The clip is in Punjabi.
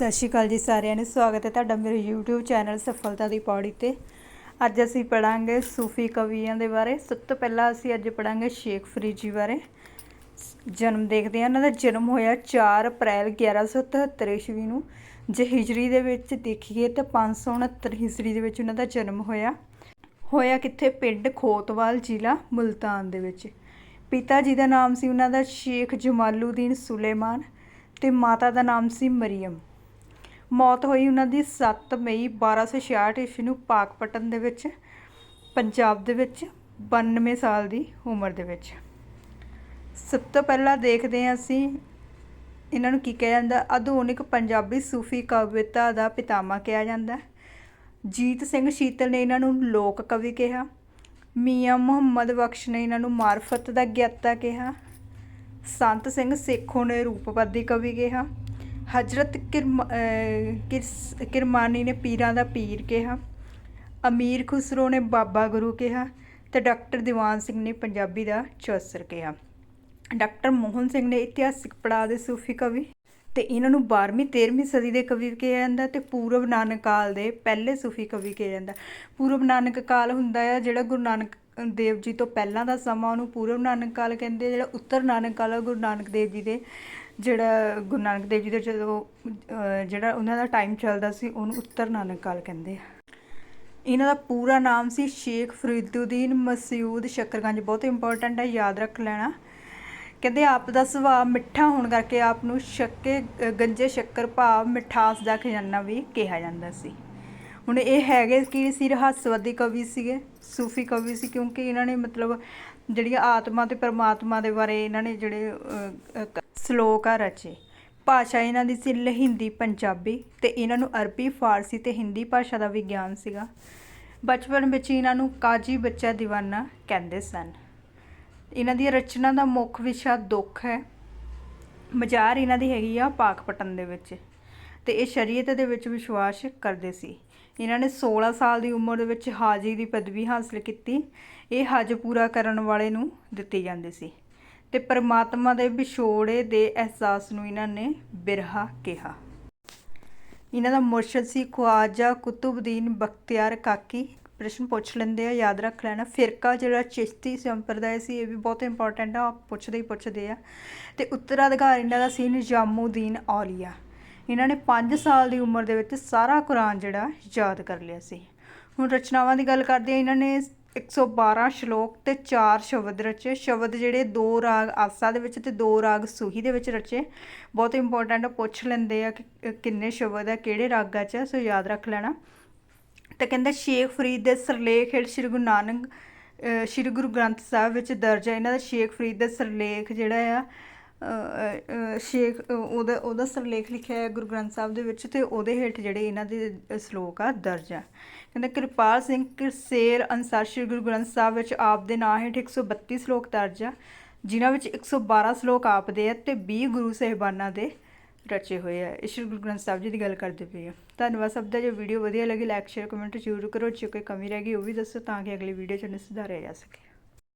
ਸਤਿ ਸ਼੍ਰੀ ਅਕਾਲ ਜੀ ਸਾਰਿਆਂ ਨੂੰ। ਸਵਾਗਤ ਹੈ ਤੁਹਾਡਾ ਮੇਰੇ YouTube ਚੈਨਲ ਸਫਲਤਾ ਦੀ ਪੌੜੀ ਤੇ। ਅੱਜ ਅਸੀਂ ਪੜਾਂਗੇ ਸੂਫੀ ਕਵੀਆਂ ਦੇ ਬਾਰੇ। ਸਭ ਤੋਂ ਪਹਿਲਾਂ ਅਸੀਂ ਅੱਜ ਪੜਾਂਗੇ ਸ਼ੇਖ ਫਰੀਦ ਜੀ ਬਾਰੇ। ਜਨਮ ਦੇਖਦੇ ਹਾਂ। ਉਹਨਾਂ ਦਾ ਜਨਮ ਹੋਇਆ 4 ਅਪ੍ਰੈਲ 1177 ਈਸਵੀ ਨੂੰ। ਜੇ ਹਿਜਰੀ ਦੇ ਵਿੱਚ ਦੇਖੀਏ ਤਾਂ 569 ਹਿਜਰੀ ਦੇ ਵਿੱਚ ਉਹਨਾਂ ਦਾ ਜਨਮ ਹੋਇਆ। ਹੋਇਆ ਕਿੱਥੇ? ਪਿੰਡ ਖੋਤਵਾਲ, ਜ਼ਿਲ੍ਹਾ ਮੁਲਤਾਨ ਦੇ ਵਿੱਚ। ਪਿਤਾ ਜੀ ਦਾ ਨਾਮ ਸੀ ਉਹਨਾਂ ਦਾ ਸ਼ੇਖ ਜਮਾਲੂਦੀਨ ਸੁਲੇਮਾਨ ਤੇ ਮਾਤਾ ਦਾ ਨਾਮ ਸੀ ਮਰੀਮ ਮੌਤ ਹੋਈ ਉਹਨਾਂ ਦੀ 7 ਮਈ 1266 ਈਸਵੀ ਨੂੰ ਪਾਕਪਟਨ ਦੇ ਵਿੱਚ, ਪੰਜਾਬ ਦੇ ਵਿੱਚ 92 ਸਾਲ ਦੀ ਉਮਰ ਦੇ ਵਿੱਚ। ਸਭ ਤੋਂ ਪਹਿਲਾਂ ਦੇਖਦੇ ਹਾਂ ਅਸੀਂ ਇਹਨਾਂ ਨੂੰ ਕੀ ਕਿਹਾ ਜਾਂਦਾ, ਆਧੁਨਿਕ ਪੰਜਾਬੀ ਸੂਫੀ ਕਵਿਤਾ ਦਾ ਪਿਤਾਮਾ ਕਿਹਾ ਜਾਂਦਾ। ਜੀਤ ਸਿੰਘ ਸ਼ੀਤਲ ਨੇ ਇਹਨਾਂ ਨੂੰ ਲੋਕ ਕਵੀ ਕਿਹਾ। ਮੀਆਂ ਮੁਹੰਮਦ ਬਖਸ਼ ਨੇ ਇਹਨਾਂ ਨੂੰ ਮਾਰਫਤ ਦਾ ਗਿਆਤਾ ਕਿਹਾ। ਸੰਤ ਸਿੰਘ ਸੇਖੋਂ ਨੇ ਰੂਪਪਦੀ ਕਵੀ ਕਿਹਾ। ਹਜ਼ਰਤ ਕਿਰਮ ਕਿਰਸ- ਕਿਰਮਾਨੀ ਨੇ ਪੀਰਾਂ ਦਾ ਪੀਰ ਕਿਹਾ, ਅਮੀਰ ਖੁਸਰੋ ਨੇ ਬਾਬਾ ਗੁਰੂ ਕਿਹਾ ਤੇ ਡਾਕਟਰ ਦੀਵਾਨ ਸਿੰਘ ਨੇ ਪੰਜਾਬੀ ਦਾ ਚੌਸਰ ਕਿਹਾ ਡਾਕਟਰ ਮੋਹਨ ਸਿੰਘ ਨੇ ਇਤਿਹਾਸਿਕ ਪੜਾਅ ਦੇ ਸੂਫੀ ਕਵੀ ਤੇ ਇਹਨਾਂ ਨੂੰ 12ਵੀਂ 13ਵੀਂ ਸਦੀ ਦੇ ਕਵੀ ਕਿਹਾ ਜਾਂਦਾ ਤੇ ਪੂਰਵ ਨਾਨਕ ਕਾਲ ਦੇ ਪਹਿਲੇ ਸੂਫੀ ਕਵੀ ਕਿਹਾ ਜਾਂਦਾ ਪੂਰਵ ਨਾਨਕ ਕਾਲ ਹੁੰਦਾ ਹੈ ਜਿਹੜਾ ਗੁਰੂ ਨਾਨਕ ਦੇਵ ਜੀ ਤੋਂ ਪਹਿਲਾਂ ਦਾ ਸਮਾਂ, ਉਹਨੂੰ ਪੂਰਵ ਨਾਨਕ ਕਾਲ ਕਹਿੰਦੇ ਆ। ਜਿਹੜਾ ਉੱਤਰ ਨਾਨਕ ਕਾਲ ਗੁਰੂ ਨਾਨਕ ਦੇਵ ਜੀ ਦੇ ਜਿਹੜਾ ਗੁਰੂ ਨਾਨਕ ਦੇਵ ਜੀ ਦੇ ਜਦੋਂ ਜਿਹੜਾ ਉਹਨਾਂ ਦਾ ਟਾਈਮ ਚੱਲਦਾ ਸੀ, ਉਹਨੂੰ ਉੱਤਰ ਨਾਨਕ ਕਾਲ ਕਹਿੰਦੇ ਆ। ਇਹਨਾਂ ਦਾ ਪੂਰਾ ਨਾਮ ਸੀ ਸ਼ੇਖ ਫਰੀਦੁਦੀਨ ਮਸੂਦ ਸ਼ੱਕਰਗੰਜ। ਬਹੁਤ ਇੰਪੋਰਟੈਂਟ ਹੈ, ਯਾਦ ਰੱਖ ਲੈਣਾ। ਕਹਿੰਦੇ, ਆਪ ਦਾ ਸੁਭਾਅ ਮਿੱਠਾ ਹੋਣ ਕਰਕੇ ਆਪ ਨੂੰ ਸ਼ੱਕੇ ਗੰਜੇ ਸ਼ੱਕਰ ਭਾਵ ਮਿਠਾਸ ਦਾ ਖਜ਼ਾਨਾ ਵੀ ਕਿਹਾ ਜਾਂਦਾ ਸੀ। ਹੁਣ ਇਹ ਹੈਗੇ ਕਿ ਸੀ ਰਹੱਸਵਾਦੀ ਕਵੀ ਸੀਗੇ, ਸੂਫੀ ਕਵੀ ਸੀ, ਕਿਉਂਕਿ ਇਹਨਾਂ ਨੇ ਮਤਲਬ ਜਿਹੜੀਆਂ ਆਤਮਾ ਤੇ ਪਰਮਾਤਮਾ ਦੇ ਬਾਰੇ ਇਹਨਾਂ ਨੇ ਜਿਹੜੇ ਸ਼ਲੋਕ ਆ ਰਚੇ। ਭਾਸ਼ਾ ਇਹਨਾਂ ਦੀ ਸੀ ਹਿੰਦੀ ਪੰਜਾਬੀ ਤੇ ਇਹਨਾਂ ਨੂੰ ਅਰਬੀ, ਫਾਰਸੀ ਤੇ ਹਿੰਦੀ ਭਾਸ਼ਾ ਦਾ ਵਿਗਿਆਨ ਸੀਗਾ। ਬਚਪਨ ਵਿੱਚ ਇਹਨਾਂ ਨੂੰ ਕਾਜੀ ਬੱਚਾ ਦੀਵਾਨਾ ਕਹਿੰਦੇ ਸਨ। ਇਹਨਾਂ ਦੀ ਰਚਨਾ ਦਾ ਮੁੱਖ ਵਿਸ਼ਾ ਦੁੱਖ ਹੈ। ਮਜ਼ਾਰ ਇਹਨਾਂ ਦੀ ਹੈਗੀ ਆ ਪਾਕਪਟਨ ਦੇ ਵਿੱਚ। ਤੇ ਇਹ ਸ਼ਰੀਅਤ ਦੇ ਵਿੱਚ ਵਿਸ਼ਵਾਸ ਕਰਦੇ ਸੀ। ਇਹਨਾਂ ਨੇ 16 ਸਾਲ ਦੀ ਉਮਰ ਦੇ ਵਿੱਚ ਹਾਜੀ ਦੀ ਪਦਵੀ ਹਾਸਲ ਕੀਤੀ। ਇਹ ਹਜ ਪੂਰਾ ਕਰਨ ਵਾਲੇ ਨੂੰ ਦਿੱਤੀ ਜਾਂਦੀ ਸੀ ਤੇ ਪਰਮਾਤਮਾ ਦੇ ਵਿਛੋੜੇ ਦੇ ਅਹਿਸਾਸ ਨੂੰ ਇਹਨਾਂ ਨੇ ਬਿਰਹਾ ਕਿਹਾ। ਇਹਨਾਂ ਦਾ ਮੁਰਸ਼ਦ ਸੀ ਖਵਾਜਾ ਕੁਤੁਬਦੀਨ ਬਖਤਿਆਰ ਕਾਕੀ। ਪ੍ਰਸ਼ਨ ਪੁੱਛ ਲੈਂਦੇ ਆ, ਯਾਦ ਰੱਖ ਲੈਣਾ। ਫਿਰਕਾ ਜਿਹੜਾ ਚਿਸ਼ਤੀ ਸੰਪਰਦਾਇ ਸੀ, ਇਹ ਵੀ ਬਹੁਤ ਇੰਪੋਰਟੈਂਟ ਆ ਪੁੱਛਦੇ ਹੀ ਪੁੱਛਦੇ ਆ। ਤੇ ਉੱਤਰਾਧਿਕਾਰ ਇਹਨਾਂ ਦਾ ਸੀ ਨਿਜ਼ਾਮੂਦੀਨ ਔਲੀਆ। ਇਹਨਾਂ ਨੇ 5 ਸਾਲ ਦੀ ਉਮਰ ਦੇ ਵਿੱਚ ਸਾਰਾ ਕੁਰਾਨ ਜਿਹੜਾ ਯਾਦ ਕਰ ਲਿਆ ਸੀ। ਹੁਣ ਰਚਨਾਵਾਂ ਦੀ ਗੱਲ ਕਰਦੇ ਆ ਇਹਨਾਂ ਨੇ 112 ਸ਼ਲੋਕ ਤੇ 4 ਸ਼ਬਦ ਰਚੇ। ਸ਼ਬਦ ਜਿਹੜੇ ਦੋ ਰਾਗ ਆਸਾ ਦੇ ਵਿੱਚ ਤੇ ਦੋ ਰਾਗ ਸੂਹੀ ਦੇ ਵਿੱਚ ਰਚੇ। ਬਹੁਤ ਇੰਪੋਰਟੈਂਟ ਪੁੱਛ ਲੈਂਦੇ ਆ ਕਿ ਕਿੰਨੇ ਸ਼ਬਦ ਆ, ਕਿਹੜੇ ਰਾਗਾਂ 'ਚ ਸੋ ਯਾਦ ਰੱਖ ਲੈਣਾ। ਤੇ ਕਹਿੰਦਾ, ਸ਼ੇਖ ਫਰੀਦ ਦੇ ਸਰਲੇਖ ਹੇਠ ਸ੍ਰੀ ਗੁਰੂ ਨਾਨਕ ਸ੍ਰੀ ਗੁਰੂ ਗ੍ਰੰਥ ਸਾਹਿਬ ਵਿੱਚ ਦਰਜ ਹੈ ਇਹਨਾਂ ਦਾ ਸ਼ੇਖ ਫਰੀਦ ਦਾ ਸਰਲੇਖ ਜਿਹੜਾ ਆ ਸ਼ੇਖ ਉਹਦਾ ਉਹਦਾ ਸਰਲੇਖ ਲਿਖਿਆ ਹੈ ਗੁਰੂ ਗ੍ਰੰਥ ਸਾਹਿਬ ਦੇ ਵਿੱਚ ਤੇ ਉਹਦੇ ਹੇਠ ਜਿਹੜੇ ਇਹਨਾਂ ਦੇ ਸ਼ਲੋਕ ਆ, ਦਰਜ ਆ। ਕਹਿੰਦਾ, ਕਿਰਪਾਲ ਸਿੰਘ ਕਿਰਸੇਰ ਅਨਸਾਰ ਸ੍ਰੀ ਗੁਰੂ ਗ੍ਰੰਥ ਸਾਹਿਬ ਵਿੱਚ ਆਪ ਦੇ ਨਾਂ ਹੇਠ 132 ਸ਼ਲੋਕ ਦਰਜ ਆ, ਜਿਨ੍ਹਾਂ ਵਿੱਚ 112 ਸ਼ਲੋਕ ਆਪ ਦੇ ਆ ਤੇ 20 ਗੁਰੂ ਸਾਹਿਬਾਨਾਂ ਦੇ ਰਚੇ ਹੋਏ ਆ। ਸ਼੍ਰੀ ਗੁਰੂ ਗ੍ਰੰਥ ਸਾਹਿਬ ਜੀ ਦੀ ਗੱਲ ਕਰਦੇ ਪਏ ਆ। ਧੰਨਵਾਦ ਸਭ ਦਾ, ਜੇ ਵੀਡੀਓ ਵਧੀਆ ਲੱਗੀ ਲਾਈਕ ਸ਼ੇਅਰ ਕਮੈਂਟ ਜ਼ਰੂਰ ਕਰੋ, ਜੇ ਕੋਈ ਕਮੀ ਰਹਿ ਗਈ, ਉਹ ਵੀ ਦੱਸੋ, ਤਾਂ ਕਿ ਅਗਲੀ ਵੀਡੀਓ ਚ ਸੁਧਾਰਿਆ ਜਾ ਸਕੇ।